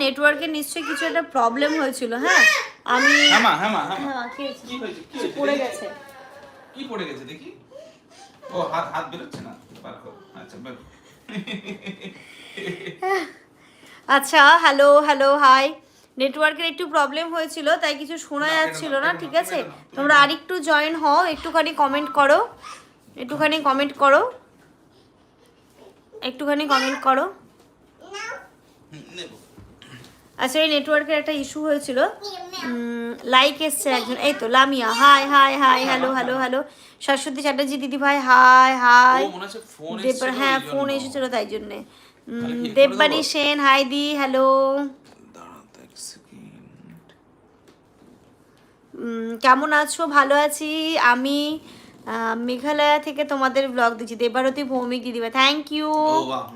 নেটওয়ার্কের নিশ্চয়ই কিছু একটা প্রবলেম হয়েছিল হ্যাঁ? আমি হ্যাঁ হ্যাঁ হ্যাঁ হ্যাঁ কি হয়েছে? কি পড়ে গেছে? কি পড়ে গেছে দেখি? ও হাত হাত বেরোচ্ছে না? বার করো। আচ্ছা বের। আচ্ছা হ্যালো হ্যালো হাই নেটওয়ার্কের একটু প্রবলেম হয়েছিল তাই কিছু শোনা যাচ্ছিল না ঠিক আছে? তোমরা আরেকটু জয়েন হও একটুখানি কমেন্ট করো। একটুখানি কমেন্ট করো। একটুখানি কমেন্ট করো হুম, নেব আচ্ছা এই নেটওয়ার্কের একটা ইস্যু হয়েছিল। লাইক এসছে একজন। এই তো Lamia hi hi hi hello hello hello Saraswati Chatterjee দিদি ভাই হাই হাই ও হচ্ছে ফোন দেব এসেছিল হ্যাঁ ফোন। এসেছিল তাই জন্যে। দেববাণী সেন হাই দি হ্যালো কেমন আছো? ভালো আছি। আমি মেঘালয়া থেকে তোমাদের ব্লগ দিচ্ছি। দেবারতী ভৌমিক দিদিভাই থ্যাংক ইউ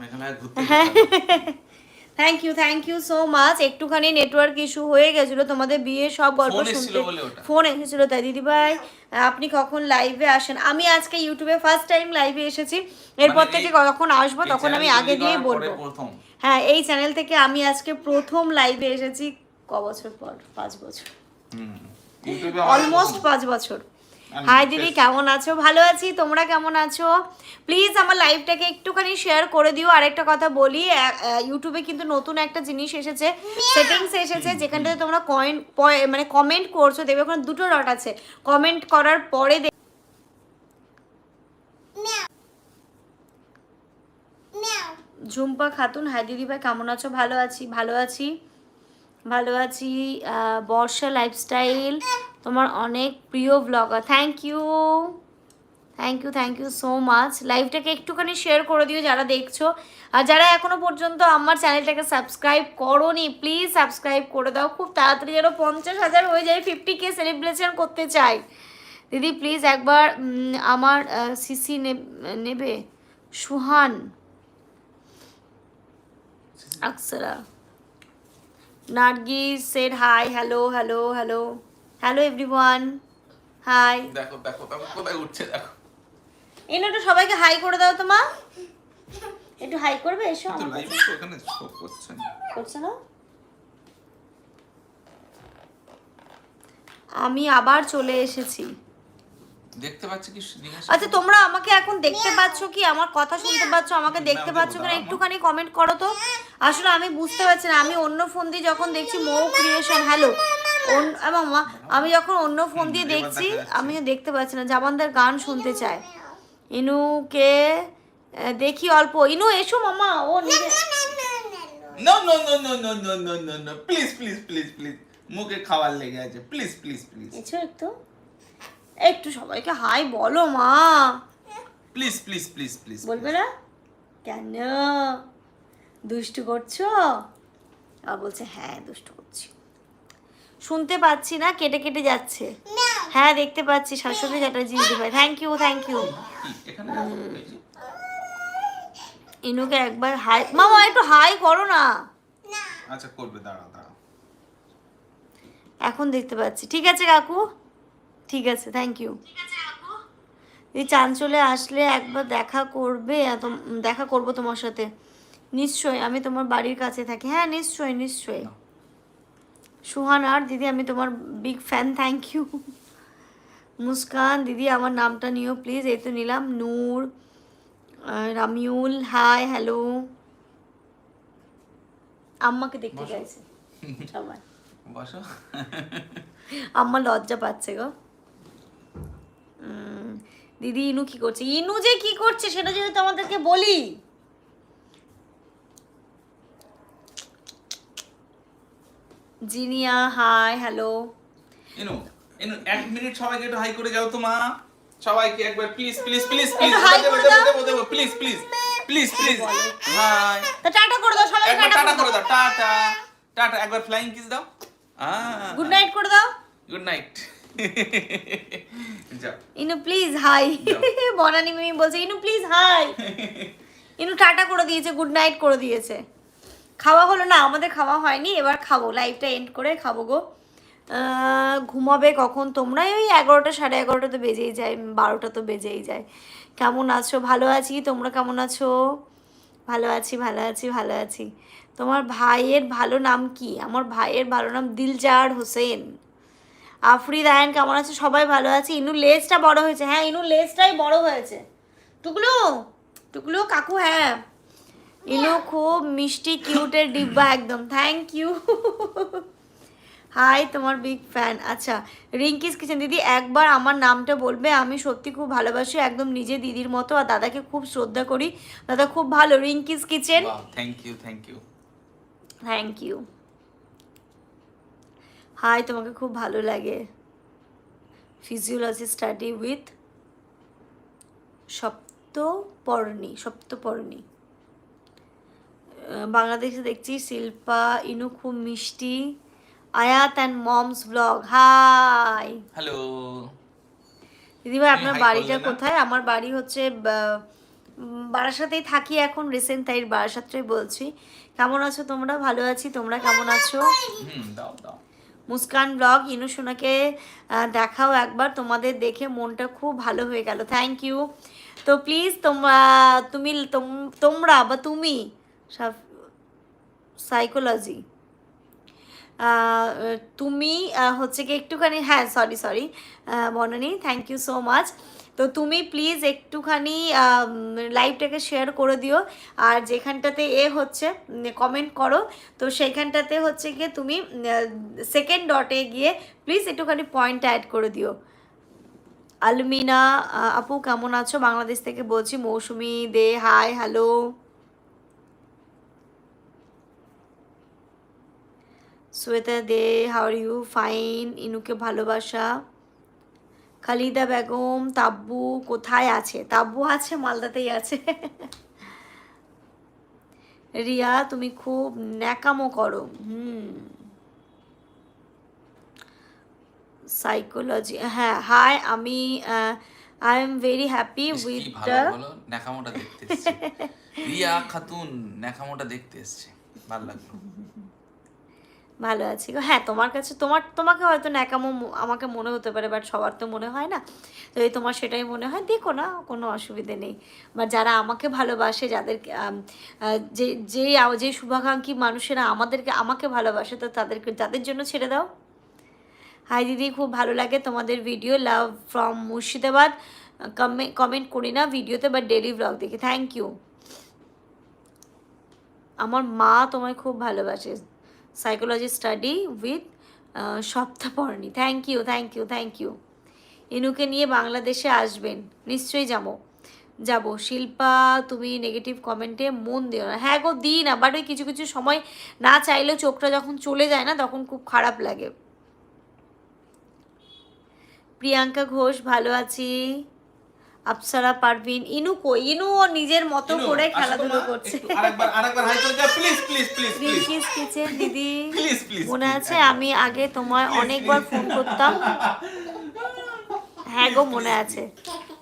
মেঘালয় ঘুরতে thank you thank you so much একটুখানি নেটওয়ার্ক ইস্যু হয়ে গেছিল তোমাদের বিয়ে সব গল্প ফোন শুনতে। ফোন এসেছিল তাই দিদিভাই আপনি কখন লাইভে আসেন? আমি আজকে ইউটিউবে ফার্স্ট টাইম লাইভে এসেছি। এরপর মানে থেকে এই- যখন আসব তখন আমি আগে দিয়েই বলব। হ্যাঁ এই চ্যানেল থেকে আমি আজকে প্রথম লাইভে এসেছি ক বছর পর? পাঁচ বছর। হুম। অলমোস্ট পাঁচ বছর। হাই দিদি কেমন আছো? ভালো আছি তোমরা কেমন আছো? প্লিজ আমার লাইভটাকে একটুখানি শেয়ার করে দিও। আরেকটা কথা বলি ইউটিউবে কিন্তু নতুন একটা জিনিস এসেছে সেটিংস এসেছে যেখানটাতে তোমরা কয়েন মানে কমেন্ট করছ দেখবে ওখানে দুটো ডট আছে। কমেন্ট করার পরে ঝুম্পা খাতুন হাই দিদি ভাই কেমন আছো? ভালো আছি ভালো আছি। ভালো আছি বর্ষা লাইফস্টাইল তোমার অনেক প্রিয় blogger thank you thank you thank you so much লাইভটাকে একটুখানি শেয়ার করে দিও যারা দেখছ। আর যারা এখনও পর্যন্ত আমার চ্যানেলটাকে সাবস্ক্রাইব করোনি প্লিজ সাবস্ক্রাইব করে দাও। খুব তাড়াতাড়ি যেন পঞ্চাশ হাজার হয়ে যায় ফিফটি কে সেলিব্রেশন করতে চাই। দিদি প্লিজ একবার আমার সিসি নেবে? Suhan. Aksara. Nargis said hi hello hello hello hello everyone hi দেখো দেখো দেখো কোথায় উঠছে দেখো। এনে একটু সবাইকে হাই করে দাও তো মা। একটু হাই করবে এসো তো লাইভ তো শো করছে না। করছে না? আমি আবার চলে এসেছি। দেখতে পাচ্ছি কি আচ্ছা তোমরা আমাকে এখন দেখতে পাচ্ছ কি? আমার কথা শুনতে পাচ্ছ? আমাকে দেখতে পাচ্ছ কিনা? একটুখানি কমেন্ট করো তো। আসলে আমি বুঝতে পারছি না। আমি অন্য ফোন দিয়ে যখন দেখছি মৌ ক্রিয়েশন হ্যালো মামা আমি যখন অন্য ফোন দিয়ে দেখছি। আমিও দেখতে পাচ্ছি না। জামানদার গান শুনতে চায়। ইনুকে দেখি অল্প। ইনু এসো মামা। ও নিজে no. No no no no no no no no please please please please মুখে খাবার লেগে আছে। প্লিজ প্লিজ প্লিজ এসো একটু। একটু সবাইকে হাই বলো মা। প্লিজ প্লিজ প্লিজ প্লিজ বলবে না? কেন? দুষ্টু করছ? আর বলছে হ্যাঁ দুষ্টু করছি। শুনতে পাচ্ছি না কেটে কেটে যাচ্ছে। হ্যাঁ দেখতে পাচ্ছি শাশুড়ি চ্যাটার্জি দিদি ভাই। Thank you thank you. ইনুকে একবার হাই মামা একটু হাই করো না। আচ্ছা করবে দাঁড়া দাঁড়া এখন দেখতে পাচ্ছি। ঠিক আছে কাকু? ঠিক আছে থ্যাংক ইউ এই চাঞ্চলে আসলে একবার দেখা করবে এত দেখা করব তোমার সাথে। নিশ্চয়ই আমি তোমার বাড়ির কাছে থাকি। হ্যাঁ নিশ্চয়ই নিশ্চয়ই। সুহান আর দিদি আমি তোমার big fan thank you Muskan দিদি আমার নামটা নিও প্লিজ এই তো নিলাম। নূর রামিউল হাই হ্যালো আম্মাকে দেখতে চাইছে। সবাই। বসো। আম্মা লজ্জা পাচ্ছে গো। দিদি ইনু কি করছে? ইনু যে কি করছে সেটা যদি তোমাদেরকে বলি। জিনিয়া হাই হ্যালো এনু এনু এক মিনিট সবাইকে একটু হাই করে যাও তো মা। সবাইকে একবার প্লিজ প্লিজ প্লিজ প্লিজ দেবো করে দেবো দাও। দেবো please please please please hi তা টাটা করে দাও সবাই একবার টাটা টাটা করে দাও। টাটা টাটা একবার ফ্লাইং কিস দাও। গুড নাইট করে দাও। Good night Inu please hi. Banani Mimi বলছে Inu please hi Inu ta ta করে দিয়েছে গুড নাইট করে দিয়েছে। খাওয়া হলো না, আমাদের খাওয়া হয়নি, এবার খাব লাইফটা এন্ড করে খাব গো। ঘুমাবে কখন তোমরা? ওই এগারোটা, সাড়ে এগারোটা তো বেজেই যায়, বারোটা তো বেজেই যায়। কেমন আছো? ভালো আছি? তোমরা কেমন আছো? ভালো আছি ভালো আছি ভালো আছি। তোমার ভাইয়ের ভালো নাম কি? আমার ভাইয়ের ভালো নাম দিলজার হোসেন। আফরিদ, আয়ন, কেমন আছে? সবাই ভালো আছে? ইনু লেজটা বড় হয়েছে। হ্যাঁ ইনু লেজটাই বড় হয়েছে। টুকলু টুকলু, কাকু হ্যাঁ। ইনু খুব মিষ্টি কিউটের ডিব্বা একদম। থ্যাংক ইউ হাই তোমার বিগ ফ্যান আচ্ছা রিঙ্কিস কিচেন দিদি একবার আমার নামটা বলবে। আমি সত্যি খুব ভালোবাসি একদম নিজে দিদির মতো আর দাদাকে খুব শ্রদ্ধা করি। দাদা খুব ভালো। Rinki's kitchen. Thank you thank you thank you hi তোমাকে খুব ভালো লাগে। Physiology study with Saptaparni Saptaparni. বাংলাদেশে দেখছি শিল্পা ইনু খুব মিষ্টি। Ayat and moms blog hi hello দিদিভাই তুমি আপনার বাড়িটা কোথায়? আমার বাড়ি হচ্ছে বারাসাতেই থাকি এখন রিসেন্ট তাই বারাসাতটাই বলছি। কেমন আছো তোমরা? ভালো আছি তোমরা কেমন আছো? হুম দাও দাও। মুস্কান ব্লগ ইনু সোনাকে দেখাও একবার। তোমাদের দেখে মনটা খুব ভালো হয়ে গেল। থ্যাংক ইউ তো প্লিজ তোমরা তুমি তোমরা বা তুমি সাইকোলজি তুমি হচ্ছে কি একটুখানি হ্যাঁ sorry sorry Banani thank you so much তো তুমি প্লিজ একটুখানি লাইভটাকে শেয়ার করে দিও। আর যেখানটাতে এ হচ্ছে কমেন্ট করো। তো সেইখানটাতে হচ্ছে গিয়ে তুমি সেকেন্ড ডটে গিয়ে প্লিজ একটুখানি পয়েন্ট অ্যাড করে দিও। আলমিনা আপু কেমন আছো? বাংলাদেশ থেকে বলছি, Mousumi De hi hello Shweta De how are you fine ইনুকে ভালোবাসা খালিদা বেগম তাব্বু কোথায় আছে? তাব্বু আছে মালদাতেই আছে। রিয়া তুমি খুব ন্যাকামো করো। হুম। সাইকোলজি হ্যাঁ হাই আমি I am very happy with the ন্যাকামোটা দেখতে রিয়া খাতুন ন্যাকামোটা দেখতে এসছে। ভালো লাগল। ভালো আছি হ্যাঁ তোমার কাছে, তোমার, তোমাকে হয়তো ন্যাকামো আমাকে মনে হতে পারে বাট সবার তো মনে হয় না। তো এই তোমার সেটাই মনে হয়, দেখো না, কোনো অসুবিধে নেই। বা যারা আমাকে ভালোবাসে যাদের যে যে যে শুভাকাঙ্ক্ষী মানুষেরা আমাদেরকে, আমাকে ভালোবাসে, তো তাদেরকে যাদের জন্য ছেড়ে দাও। হাই দিদি, খুব ভালো লাগে তোমাদের video love from Murshidabad. Comment করি না ভিডিওতে বা ডেলি ব্লগ দেখি। থ্যাংক ইউ আমার মা তোমায় খুব ভালোবাসে। Psychology study with Saptaparni thank you thank you thank you ইনুকে নিয়ে বাংলাদেশে আসবেন। নিশ্চয়ই যাব। যাব। শিল্পা, তুমি নেগেটিভ কমেন্টে মন দিও না। হ্যাঁ গো, দিই না বাট ওই কিছু কিছু সময় না চাইলেও চোখটা যখন চলে যায় না, তখন খুব খারাপ লাগে। প্রিয়াঙ্কা ঘোষ, ভালো আছি। আপ্সরা পারভিন ইনু কো ইনু ও নিজের মতো করে খেলাধুলো করছে। আরেকবার আরেকবার হাই করে please please please please kitchen দিদি। প্লিজ প্লিজ মনে আছে? আমি আগে তোমায় অনেকবার ফোন করতাম। হ্যাঁ গো মনে আছে।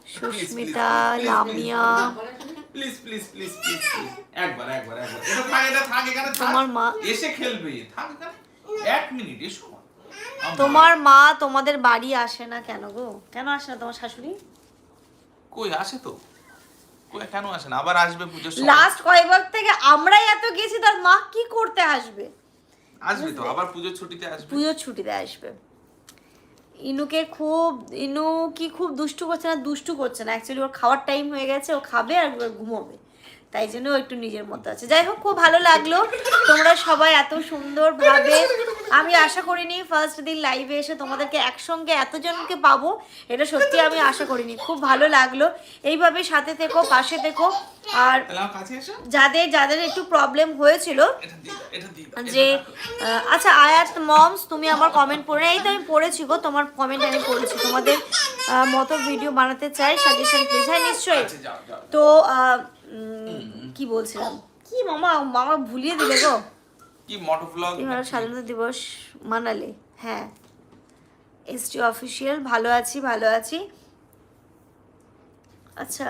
Susmita Lamia. Please please please please একবার একবার একবার। এটা থাক এটা থাক এখানে তোমার মা- এসে খেলবে। থাক। এক মিনিট এসো। তোমার মা তোমাদের বাড়ি আসে না কেন গো? কেন আসে না তোমার শাশুড়ি? কই আসে তো? কই কেন আসে না? আবার আসবে পুজোর সময়? লাস্ট কয়েকবার থেকে আমরাই এত গেছি তার মা কি করতে আসবে? আসবে তো আবার পুজোর ছুটিতে আসবে? পুজোর ছুটিতে আসবে। ইনুকে খুব ইনু কি খুব দুষ্টু করছে না দুষ্টু করছে না। অ্যাকচুয়ালি ওর খাওয়ার টাইম হয়ে গেছে ও খাবে আর ঘুমোবে। তাই জন্য একটু নিজের মতো আছে। যাই হোক খুব ভালো লাগল। তোমরা সবাই এত সুন্দরভাবে আমি আশা করিনি ফার্স্ট দিন লাইভে এসে তোমাদেরকে একসঙ্গে এতজনকে পাবো এটা সত্যি আমি আশা করিনি। খুব ভালো লাগল। এইভাবে সাথে থেকো পাশে থেকো। আর যাদের যাদের একটু প্রবলেম হয়েছিল যে আচ্ছা আয়াত মমস তুমি আমার কমেন্ট পড়ে এই তো আমি পড়েছি গো তোমার কমেন্ট আমি পড়েছি। তোমাদের মতো ভিডিও বানাতে চাই সাজেশন প্লিজ হ্যাঁ নিশ্চয়ই। আচ্ছা, তো কি বলছিলাম? কি মামা মামা ভুলিয়ে দিলে গো। কি মোটো ব্লগ স্বাধীনতা দিবস মানালে হ্যাঁ। এসটি অফিসিয়াল ভালো আছি ভালো আছি। আচ্ছা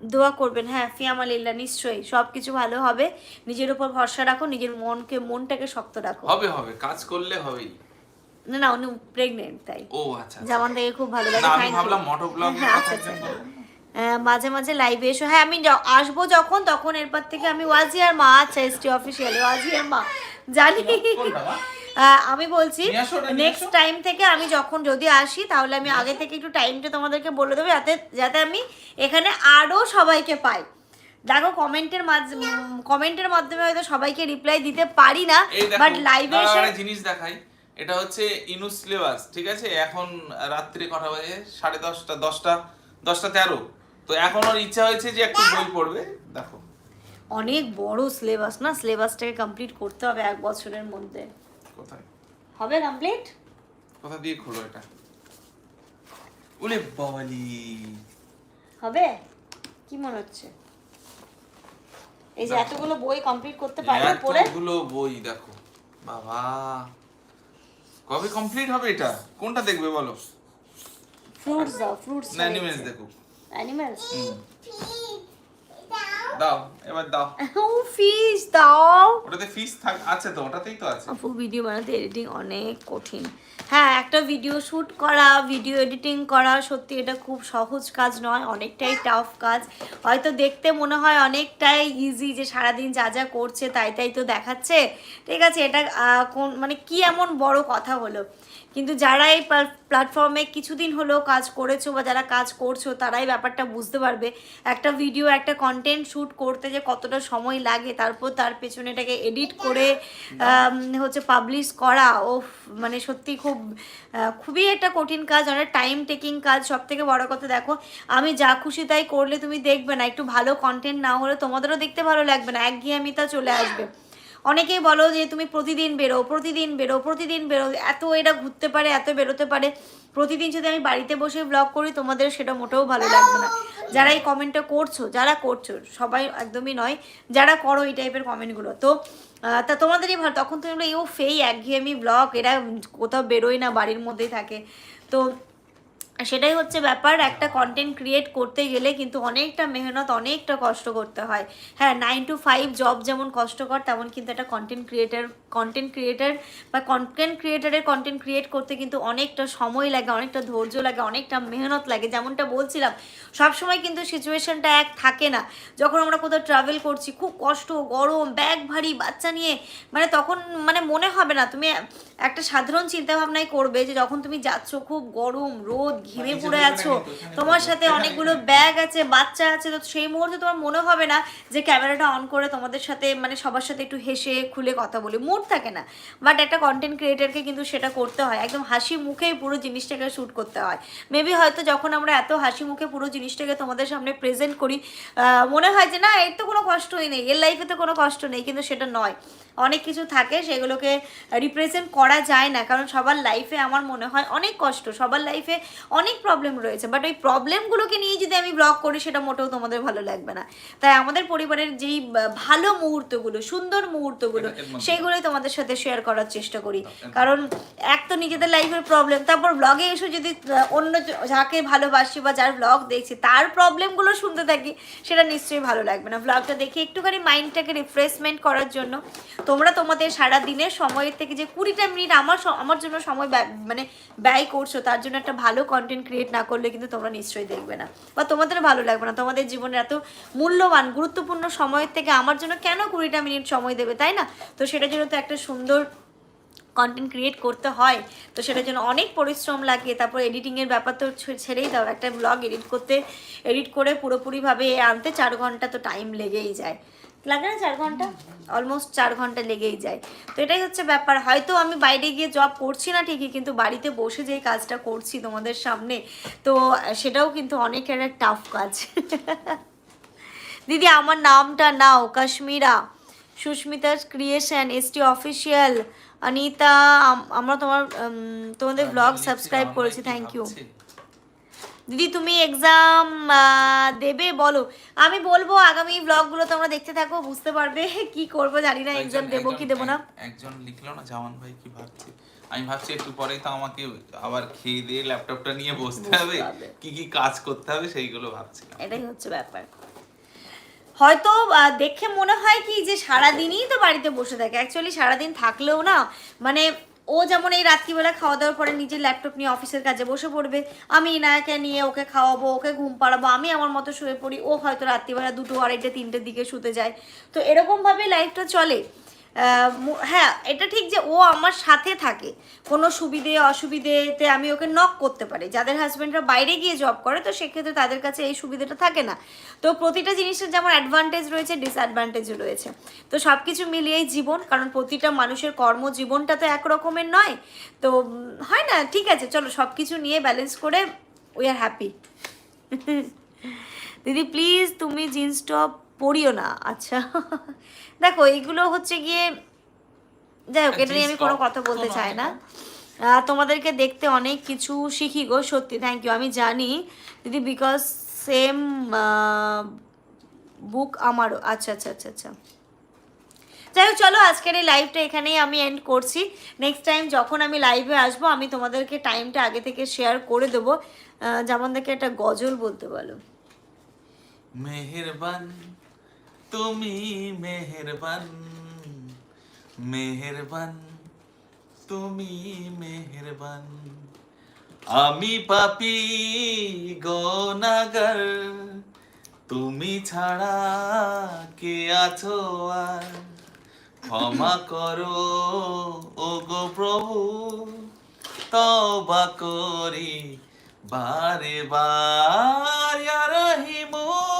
দোয়া করবেন হ্যাঁ ফিয়ামালিল্লা নিশ্চয়ই সব কিছু ভালো হবে। নিজের উপর ভরসা রাখো নিজের মনকে মনটাকে শক্ত রাখো। হবে হবে কাজ করলে হবেই। না না উনি প্রেগনেন্ট তাই। ও আচ্ছা আচ্ছা। জামান থেকে খুব ভালো লাগে আমি ভাবলাম মোটো ব্লগ হ্যাঁ আচ্ছা আচ্ছা। মাঝে মাঝে লাইভে এসো। হ্যাঁ আমি আসব যখন তখন এরপর থেকে আমি ওয়াজিয়ার মা আচ্ছা এসটি অফিসিয়াল ওয়াজিয়ার মা। জানি। আমি বলছি নেক্সট টাইম থেকে আমি যখন যদি আসি তাহলে আমি আগে থেকে একটু টাইমটা তোমাদেরকে বলে দেবো যাতে যাতে আমি এখানে আরও সবাইকে পাই। দেখো কমেন্টের কমেন্টের মাধ্যমে হয়তো সবাইকে রিপ্লাই দিতে পারি না বাট লাইভে এসে জিনিস দেখাই। এটা হচ্ছে ইনু সিলেবাস ঠিক আছে? এখন রাত্রে কটা বাজে? সাড়ে দশটা দশটা দশটা তেরো। তো এখন ওর ইচ্ছা হয়েছে যে একটু বই পড়বে। দেখো। অনেক বড় সিলেবাস না? সিলেবাসটাকে কমপ্লিট করতে হবে এক বছরের মধ্যে। কোথায়? হবে কমপ্লিট কোথা দিয়ে খোলো এটা? উলে বাবালি। হবে? কি মনে হচ্ছে? এই যে এতগুলো বই কমপ্লিট করতে পারবে পড়ে? এতগুলো বই দেখো। বাবা। কবে কমপ্লিট হবে এটা? কোনটা দেখবে বলো? ফ্রুটস দাও ফ্রুটস না অ্যানিমেলস দেখো অ্যানিমালস দাও এবার দাও। ও ফিশ দাও। ওটাতে ফিস থাক আছে তো ওটাতেই তো আছে। আপু ভিডিও বানাতে এডিটিং অনেক কঠিন। হ্যাঁ একটা ভিডিও শ্যুট করা ভিডিও এডিটিং করা সত্যি এটা খুব সহজ কাজ নয় অনেকটাই টাফ কাজ। হয়তো দেখতে মনে হয় অনেকটাই ইজি যে সারাদিন যা যা করছে তাই তাই তো দেখাচ্ছে। ঠিক আছে এটা কোন মানে কি এমন বড় কথা হলো? কিন্তু যারা এই প্ল্যাটফর্মে কিছুদিন হলেও কাজ করেছ বা যারা কাজ করছ, তারাই ব্যাপারটা বুঝতে পারবে। একটা ভিডিও একটা কন্টেন্ট শ্যুট করতে যে কতটা সময় লাগে, তারপর তার পেছনে এটাকে এডিট করে হচ্ছে পাবলিশ করা ও মানে সত্যি খুব খুবই একটা কঠিন কাজ অনেক টাইম টেকিং কাজ। সব থেকে বড় কথা দেখো, আমি যা খুশি তাই করলে তুমি দেখবে না। একটু ভালো কন্টেন্ট না হলে তোমাদেরও দেখতে ভালো লাগবে না। একঘেয়েমিতা চলে আসবে। অনেকেই বলো যে তুমি প্রতিদিন বেরো প্রতিদিন বেরো প্রতিদিন বেরো এত এটা ঘুরতে পারে এত বেরোতে পারে। প্রতিদিন যদি আমি বাড়িতে বসে ব্লগ করি তোমাদের সেটা মোটেও ভালো লাগবে না। যারা এই কমেন্টটা করছ যারা করছ সবাই একদমই নয় যারা করো এই টাইপের কমেন্টগুলো তো তা তোমাদেরই ভালো তখন তুমি বলো, ইও ফেই একঘেয়েমি ব্লগ এরা কোথাও বেরোয় না বাড়ির মধ্যেই থাকে। তো সেটাই হচ্ছে ব্যাপার, একটা কন্টেন্ট ক্রিয়েট করতে গেলে কিন্তু অনেকটা মেহনত, অনেকটা কষ্ট করতে হয়। হ্যাঁ নাইন টু ফাইভ জব যেমন কষ্টকর, তেমন কিন্তু একটা কন্টেন্ট ক্রিয়েটার কন্টেন্ট ক্রিয়েটার বা কন্টেন্ট ক্রিয়েটারের কন্টেন্ট ক্রিয়েট করতে কিন্তু অনেকটা সময় লাগে, অনেকটা ধৈর্য লাগে, অনেকটা মেহনত লাগে। যেমনটা বলছিলাম, সবসময় কিন্তু সিচুয়েশনটা এক থাকে না। যখন আমরা কোথাও ট্রাভেল করছি, খুব কষ্ট, গরম ব্যাগ ভারী, বাচ্চা নিয়ে মানে তখন মানে মনে হবে না, তুমি একটা সাধারণ চিন্তাভাবনাই করবে যে যখন তুমি যাচ্ছ, খুব গরম, রোদ ঘেমে পড়ে আছো তোমার সাথে অনেকগুলো ব্যাগ আছে বাচ্চা আছে তো সেই মুহূর্তে তোমার মনে হবে না যে ক্যামেরাটা অন করে তোমাদের সাথে মানে সবার সাথে একটু হেসে খুলে কথা বলি। মুড থাকে না বাট একটা কন্টেন্ট ক্রিয়েটারকে কিন্তু সেটা করতে হয়। একদম হাসি মুখেই পুরো জিনিসটাকে শ্যুট করতে হয়। মেবি হয়তো যখন আমরা এত হাসি মুখে পুরো জিনিসটাকে তোমাদের সামনে প্রেজেন্ট করি মনে হয় যে না এর তো কোনো কষ্টই নেই এর লাইফে তো কোনো কষ্ট নেই কিন্তু সেটা নয়। অনেক কিছু থাকে সেগুলোকে রিপ্রেজেন্ট করা যায় না। কারণ সবার লাইফে আমার মনে হয় অনেক কষ্ট সবার লাইফে অনেক প্রবলেম রয়েছে। বাট ওই প্রবলেমগুলোকে নিয়ে যদি আমি ব্লগ করি সেটা মোটেও তোমাদের ভালো লাগবে না। তাই আমাদের পরিবারের যেই ভালো মুহূর্তগুলো সুন্দর মুহূর্তগুলো সেইগুলোই তোমাদের সাথে শেয়ার করার চেষ্টা করি। কারণ এক তো নিজেদের লাইফের প্রবলেম তারপর ব্লগে এসে যদি অন্য যাকে ভালোবাসি বা যার ব্লগ দেখছি তার প্রবলেমগুলো শুনতে থাকি সেটা নিশ্চয়ই ভালো লাগবে না। ব্লগটা দেখে একটুখানি মাইন্ডটাকে রিফ্রেশমেন্ট করার জন্য তোমরা তোমাদের সারা দিনের সময়ের থেকে যে কুড়িটা মিনিট আমার আমার জন্য সময় মানে ব্যয় করছ, তার জন্য একটা ভালো কন্টেন্ট ক্রিয়েট না করলে কিন্তু তোমরা নিশ্চয়ই দেখবে না বা তোমাদের ভালো লাগবে না। তোমাদের জীবনের এত মূল্যবান, গুরুত্বপূর্ণ সময়ের থেকে আমার জন্য কেন কুড়িটা মিনিট সময় দেবে, তাই না? তো সেটার জন্য তো একটা সুন্দর কন্টেন্ট ক্রিয়েট করতে হয়। তো সেটার জন্য অনেক পরিশ্রম লাগে। তারপর এডিটিংয়ের ব্যাপার তো ছেড়েই দাও। একটা ব্লগ এডিট করতে এডিট করে পুরোপুরিভাবে আনতে চার ঘণ্টা তো টাইম লেগেই যায়। লাগে না চার ঘণ্টা? অলমোস্ট চার ঘণ্টা লেগেই যায়। তো এটাই হচ্ছে ব্যাপার। হয়তো আমি বাইরে গিয়ে জব করছি না ঠিকই কিন্তু বাড়িতে বসে যেই কাজটা করছি তোমাদের সামনে তো সেটাও কিন্তু অনেক একটা টাফ কাজ। দিদি আমার নামটা নাও Kashmira. Susmita creation ST official Anita আমরা তোমার তোমাদের ব্লগ সাবস্ক্রাইব করেছি থ্যাংক ইউ দিদি তুমি এক্সাম দেবে বলো। আমি বলব আগামী ব্লগগুলো তোমরা দেখতে থাকো বুঝতে পারবে কি করব জানি না এক্সাম দেবো কি দেবো না। একজন লিখলো না জামান ভাই কি ভাবছে? আমি ভাবছি একটু পরেই তো আমাকে আবার খেয়ে দিয়ে ল্যাপটপটা নিয়ে বসতে হবে। কি কি কাজ করতে হবে সেইগুলো ভাবছি এটাই হচ্ছে ব্যাপার। হয়তো দেখে মনে হয় কি যে সারাদিনই তো বাড়িতে বসে থাকে। অ্যাকচুয়ালি সারাদিন থাকলেও না মানে ও যেমন এই রাত্রিবেলা খাওয়া দাওয়ার পরে নিজের ল্যাপটপ নিয়ে অফিসের কাজে বসে পড়বে, আমি ইনায়াকে নিয়ে ওকে খাওয়াবো, ওকে ঘুম পাড়াবো, আমি আমার মতো শুয়ে পড়ি, ও হয়তো রাত্রিবেলা দুটো আড়াইটে, তিনটের দিকে শুতে যায়। তো এরকমভাবে লাইফটা চলে। হ্যাঁ এটা ঠিক যে ও আমার সাথে থাকে। কোনো সুবিধে, অসুবিধেতে আমি ওকে নক করতে পারি। যাদের হাজব্যান্ডরা বাইরে গিয়ে জব করে, তো সেক্ষেত্রে তাদের কাছে এই সুবিধাটা থাকে না। তো প্রতিটা জিনিসের যেমন অ্যাডভান্টেজ রয়েছে ডিসঅ্যাডভান্টেজও রয়েছে। তো সব কিছু মিলিয়েই জীবন, কারণ প্রতিটা মানুষের কর্মজীবনটা তো এক রকমের নয়। তো হয় না? ঠিক আছে, চলো সব কিছু নিয়ে ব্যালেন্স করে উই আর হ্যাপি দিদি প্লিজ তুমি জিন্স টপ পরিও না আচ্ছা। দেখো এইগুলো হচ্ছে গিয়ে যাই হোক এটা নিয়ে আমি কোনো কথা বলতে চাই না। তোমাদেরকে দেখতে অনেক কিছু শিখি গো সত্যি থ্যাংক ইউ আমি জানি দিদি বিকজ সেম বুক আমারও। আচ্ছা আচ্ছা আচ্ছা আচ্ছা। যাই হোক চলো আজকের এই লাইভটা এখানেই আমি এন্ড করছি। নেক্সট টাইম যখন আমি লাইভে আসব আমি তোমাদেরকে টাইমটা আগে থেকে শেয়ার করে দেবো। যেমন দেখে একটা গজল বলতে বলো। মেহেরবান তুমি মেহেরবান মেহেরবান, তুমি মেহেরবান। আমি পাপি গনাগার, তুমি ছাড়া কে আছো আর? ক্ষমা করো ও গো প্রভু তবা করি, বারে বার রহিমু।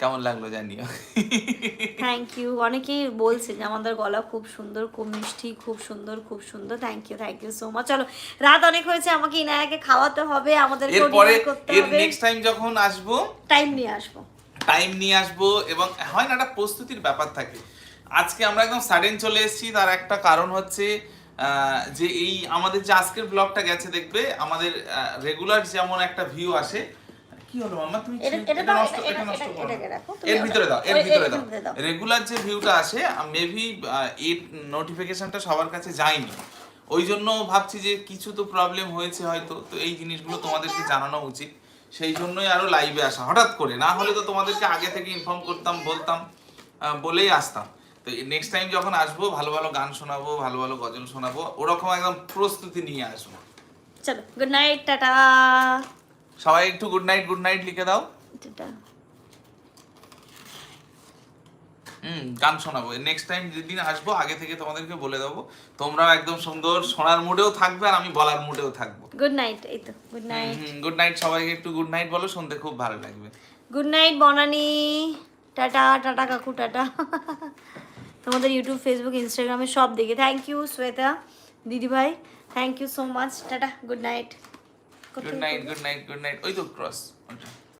কেমন লাগল জানিও। থ্যাংক ইউ অনেকেই বলছে যে আমাদের গলা খুব সুন্দর খুব মিষ্টি খুব সুন্দর খুব সুন্দর। Thank you thank you so much চলো রাত অনেক হয়েছে আমাকে ইনায়াকে খাওয়াতে হবে আমাদেরকে এরপরে এর নেক্সট টাইম যখন আসব টাইম নিয়ে আসব। টাইম নিয়ে আসব এবং হয় না একটা প্রস্তুতির ব্যাপার থাকে। আজকে আমরা একদম সাডেন চলে এসেছি তার একটা কারণ হচ্ছে যে এই আমাদের যে আজকের ব্লগটা গেছে দেখবে? আমাদের রেগুলার যেমন একটা ভিউ আসে কি হলো মাম্মা? তুমি এটা- নষ্ট এটা- নষ্ট করো। এর ভিতরে দাও এর ভিতরে দাও। দাও। রেগুলার যে ভিউটা আসে মেবি এই নোটিফিকেশনটা সবার কাছে যায়নি। ওই জন্য ভাবছি যে কিছু তো প্রবলেম হয়েছে হয়তো তো এই জিনিসগুলো তোমাদেরকে জানানো উচিত। সেই জন্যই আরও লাইভে আসা। হঠাৎ করে না হলে তো তোমাদেরকে আগে থেকে ইনফর্ম করতাম বলতাম বলেই আসতাম। তো নেক্সট টাইম যখন আসব ভালো ভালো গান শোনাবো ভালো ভালো গজল শোনাবো ওরকম একদম প্রস্তুতি নিয়ে আসব। চলো গুড নাইট টাটা। সবাই একটু গুড নাইট গুড নাইট লিখে দাও। হুম গান শোনাবো। নেক্সট টাইম যেদিন আসব আগে থেকে তোমাদেরকে বলে দেবো। তোমরাও একদম সুন্দর শোনার মুডেও থাকবে আর আমি বলার মুডেও থাকব। গুড নাইট এই তো গুড নাইট গুড নাইট সবাইকে একটু গুড নাইট বলো শুনতে খুব ভালো লাগবে। Good night Banani. Tata tata কাকু টাটা। তোমাদের ইউটিউব ফেসবুক ইনস্টাগ্রামে সব দেখে। থ্যাংক ইউ শ্বেতা দিদি ভাই thank you so much tata good night good night good night good night ওই তো ক্রস ওইটা